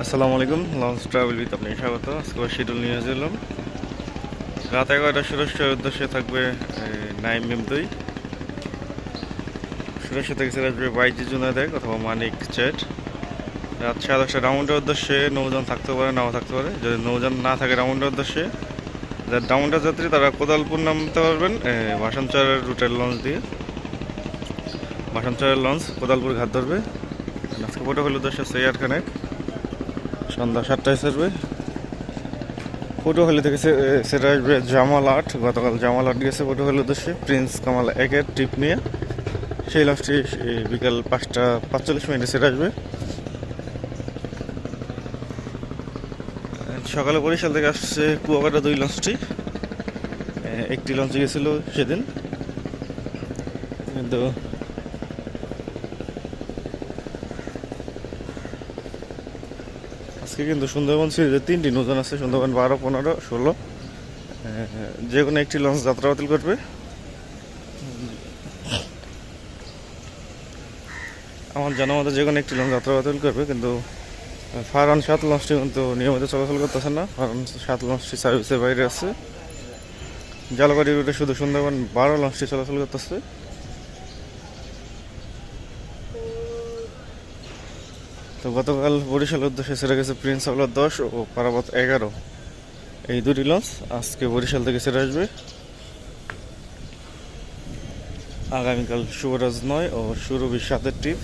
আসসালামু আলাইকুম launch travel with আপনি স্বাগত। আজকে শিডিউল নিয়ে এলাম রাত এগারোটা সুরক্ষার উদ্দেশ্যে থাকবে নাইম এম দুই। সুরক্ষা থেকে ছেড়ে আসবে বাইজি জুনাদেক অথবা মানিক চেট রাত সাড়ে দশটা রাউন্ডের উদ্দেশ্যে নৌযান থাকতে পারে, নাও থাকতে পারে। যদি নৌযান না থাকে রাউন্ডের উদ্দেশ্যে যারা ডাউনটার যাত্রী তারা কোদালপুর নামতে পারবেন ভাসানচরের রুটের লঞ্চ দিয়ে। ভাসানচরের লঞ্চ কোদালপুর ঘাট ধরবে। আজকে ফটো হল উদ্দেশ্য সৈয়ার খানেক সন্ধ্যা সাতটায় সেরবে পটুয়াখালী থেকে সেটা আসবে জামাল আট, গতকাল জামাল আট গেছে পটুয়াখালী উদ্দেশ্যে। প্রিন্স কামাল একের ট্রিপ নিয়ে। সেই লঞ্চটি বিকাল পাঁচটা পাঁচচল্লিশ মিনিটে সেটা আসবে। সকালে বরিশাল থেকে আসছে কুয়াকাটা দুই লঞ্চটি। একটি লঞ্চ গেছিল সেদিন। কিন্তু আজকে কিন্তু সুন্দরবন সিরিজে তিনটি নৌযান আছে, সুন্দরবন বারো, পনেরো, ষোলো। যে কোনো একটি লঞ্চ যাত্রা বাতিল করবে। আমার জানা মতো যে কোনো একটি লঞ্চ যাত্রা বাতিল করবে, কিন্তু ফারন সাত লঞ্চটি কিন্তু নিয়মিত চলাচল করতেছে না। ফারন সাত লঞ্চটি সার্ভিসের বাইরে আছে। জালবাড়ি রুটে শুধু সুন্দরবন বারো লঞ্চটি চলাচল করতেছে। তো গতকাল বরিশাল উদ্দেশ্যে ছেড়ে গেছে প্রিন্স আউলার দশ ও পারাবত এগারো। এই দুটি লঞ্চ আজকে বরিশাল থেকে ছেড়ে আসবে। আগামীকাল শুভরাজ নয় ও সুরভি সাতের ট্রিপ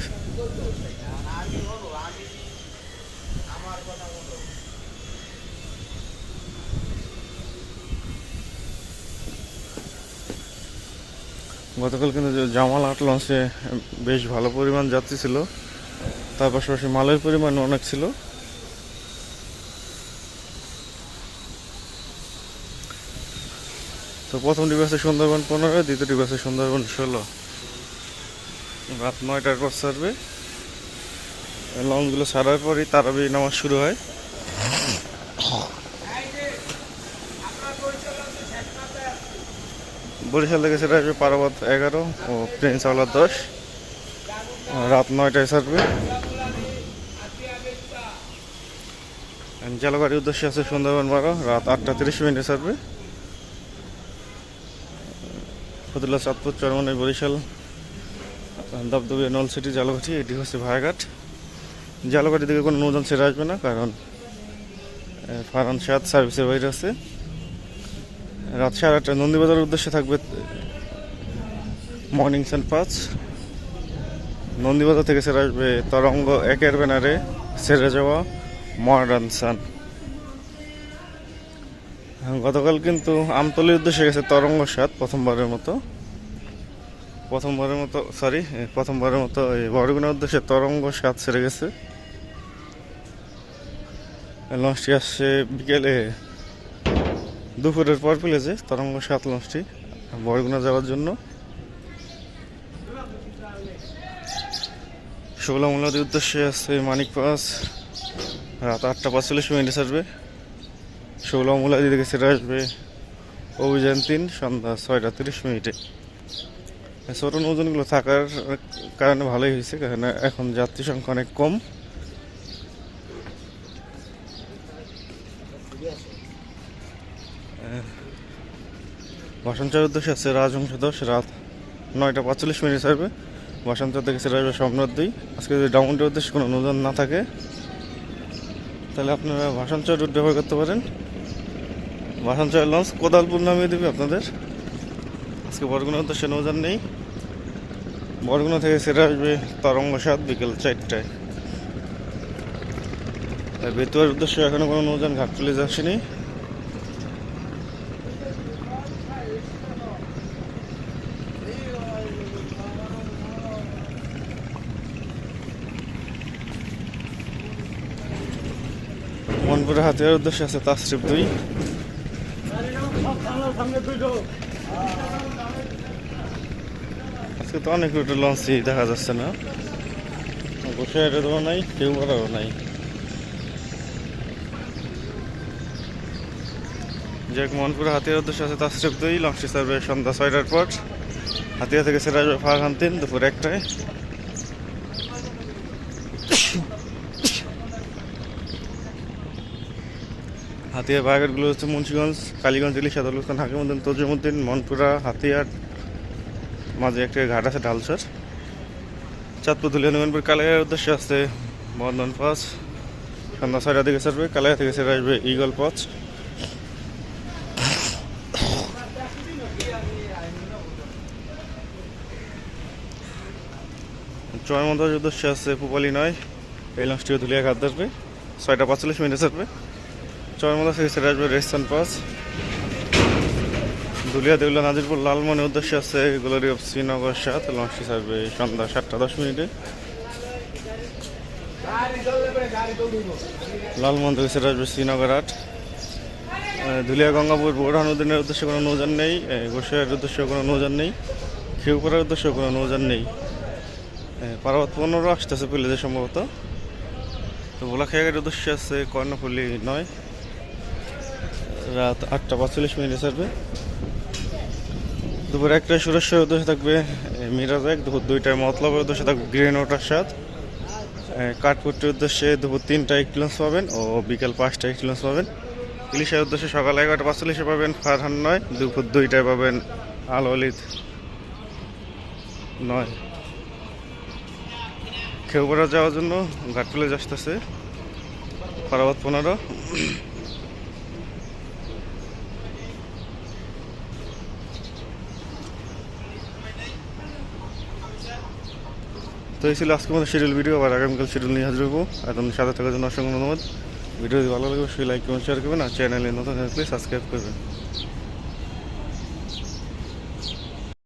গতকাল কিন্তু জামাল আট লঞ্চে বেশ ভালো পরিমাণ যাত্রী ছিল। তার পাশাপাশি মালের পরিমাণ অনেক ছিল। তো প্রথম আছে সুন্দরবন পনেরো, দ্বিতীয় আছে সুন্দরবন ষোলো। রাত নয়টার পর সারবে লঞ্চগুলো সারার পরই তারাবি নামাজ শুরু হয়। বরিশাল থেকে সেটা আসবে পারাবত এগারো ও প্রিন্স আওলার দশ। রাত নয়টায় সারবে জলবাড়ির উদ্দেশ্যে আছে সুন্দরবন বারো, রাত আটটা তিরিশ মিনিটে সারবে ফতুল্লা চাঁদপুর চরমনে বরিশাল দবদবে নল সিটি জালঘাটি এটি হচ্ছে ভায়াঘাট জালঘাটি থেকে কোনো নৌযান ছেড়ে আসবে না, কারণ ফারান সাত সার্ভিসের বাইরে আছে। রাত সাড়ে আটটা নন্দীবাজারের উদ্দেশ্যে থাকবে, মর্নিং সান পাঁচ। নন্দীবাজার থেকে ছেড়ে আসবে তরঙ্গ একের ব্যানারে ছেড়ে যাওয়া। Modern sun. গতকাল কিন্তু আমতলির উদ্দেশ্যে গেছে তরঙ্গ সাত, প্রথমবারের মতো। প্রথমবারের মতো সরি প্রথমবারের মতো এই বরগুনার উদ্দেশ্যে তরঙ্গ সাত ছেড়ে গেছে। লঞ্চটি আসছে বিকেলে দুপুরের পর পেলেছে তরঙ্গ সাত লঞ্চটি বরগুনা যাওয়ার জন্য। শুভলামুলাদের উদ্দেশ্যে আছে মানিক পাস রাত আটটা পাঁচচল্লিশ মিনিটে ছাড়বে। শুভলামুলাদি থেকে সেটা আসবে অভিযান তিন, সন্ধ্যা ছয়টা তিরিশ মিনিটে। ছোট নৌজনগুলো থাকার কারণে ভালোই হয়েছে, কারণ এখন যাত্রী সংখ্যা অনেক কম। বসন্তর উদ্দেশ্যে আছে রাজহংস দশ রাত নয়টা পাঁচচল্লিশ মিনিট ছাড়বে। বসন্ত থেকে সেটা আসবে স্বপ্নর দুই। আজকে যদি ডাউনটার উদ্দেশ্যে কোনো নৌযান না থাকে তাহলে আপনারা ভাসানচর রুট ব্যবহার করতে পারেন। ভাসানচর লঞ্চ কোদালপুর নামিয়ে দেবে আপনাদের। আজকে বরগুনার উদ্দেশ্যে নৌযান নেই। বরগুনা থেকে সেরে আসবে তরঙ্গ সাত বিকেল চারটায়। আর বেতুয়ার উদ্দেশ্যে এখনও কোনো নৌজান ঘাট চলে মনপুরে হাতিয়ার উদ্দেশ্যে আছে তাস্ট্রিপ দুই। আজকে তো অনেক রুটে লঞ্চই দেখা যাচ্ছে না। বসে এটা তো নাই, কেউ করাও নাই। যে মনপুরে হাতিয়ার উদ্দেশ্যে আছে তাস্ট্রিপ দুই, লঞ্চটি সার্ভে সন্ধ্যা ছয়টার পর। হাতিয়া থেকে আসবে ফারহান তিন, দুপুর একটায়। হাতিয়া বাগেরগুলো হচ্ছে মুন্সিগঞ্জ, কালীগঞ্জ ইলিশা দলুস্তান হাকিমুদ্দিন তজুমুদ্দিন মনপুরা হাতিয়ার মাঝে একটা ঘাট আছে ঢালসর চাঁদপুর, ধুলিয়া নবীনপুর কালাইয়ের উদ্দেশ্যে আসছে বন্ধন পাস সন্ধ্যা ছয়টা থেকে ছাড়বে কালাইয়া থেকে ছেড়ে আসবে ইগল পথ। চয়মন্দার উদ্দেশ্যে আসছে পুপালি নয়, এই লঞ্চটিও ধুলিয়া ঘাট ধরবে। ছয়টা পাঁচচল্লিশ মিনিটে ছাড়বে। চয়মন্দা থেকে ছেড়ে আসবে রেস্তান পাস। দুলিয়া দেউলা নাজিরপুর লালমনের উদ্দেশ্যে আছে গ্লোরি অফ শ্রীনগর সাত, লঞ্চটি ছাড়বে সন্ধ্যা সাতটা দশ মিনিটে। লালমন থেকে ছেড়ে আসবে শ্রীনগর আট। ধুলিয়া গঙ্গাপুর বোরহানুদ্দিনের উদ্দেশ্যে কোনো নৌযান নেই। গোসাইয়ের উদ্দেশ্যে কোনো নৌযান নেই। খেউপাড়ার উদ্দেশ্যে কোনো নৌযান নেই। পার্বত পনেরো আসতেছে পেলেছে সম্ভবত। তো ভোলাখাইয়ের উদ্দেশ্যে আছে কর্ণফুলি নয়। রাত আটটা পাঁচচল্লিশ মিনিটে ছাড়বে। দুপুর একটায় সুরেশ্বর উদ্দেশ্যে থাকবে মিরাজ এক, দুপুর দুইটায় মতলবের উদ্দেশ্যে থাকবে গ্রিন ওয়াটার সাত কাঠপুরটির উদ্দেশ্যে দুপুর তিনটায় কিলোস পাবেন ও বিকেল পাঁচটায় কিলোস পাবেন। ইলিশের উদ্দেশ্যে সকাল এগারোটা পাঁচচল্লিশে পাবেন, ফারহান নয়, দুপুর দুইটায় পাবেন আল অলিদ নয়। খেউপাড়া যাওয়ার জন্য ঘাটপুলে আসতেছে পারাবাদ পনেরো। তো এই ছিল আজকে মতো শিডিউল ভিডিও আবার আগামীকাল শিডিউল নিয়ে হাজির হব। এখন সাথে থাকার জন্য অসংখ্য ধন্যবাদ। ভিডিও যদি ভালো লাগবে সেই লাইক কমেন্ট শেয়ার করবেন আর চ্যানেলে নতুন প্লিজ সাবস্ক্রাইব করবেন।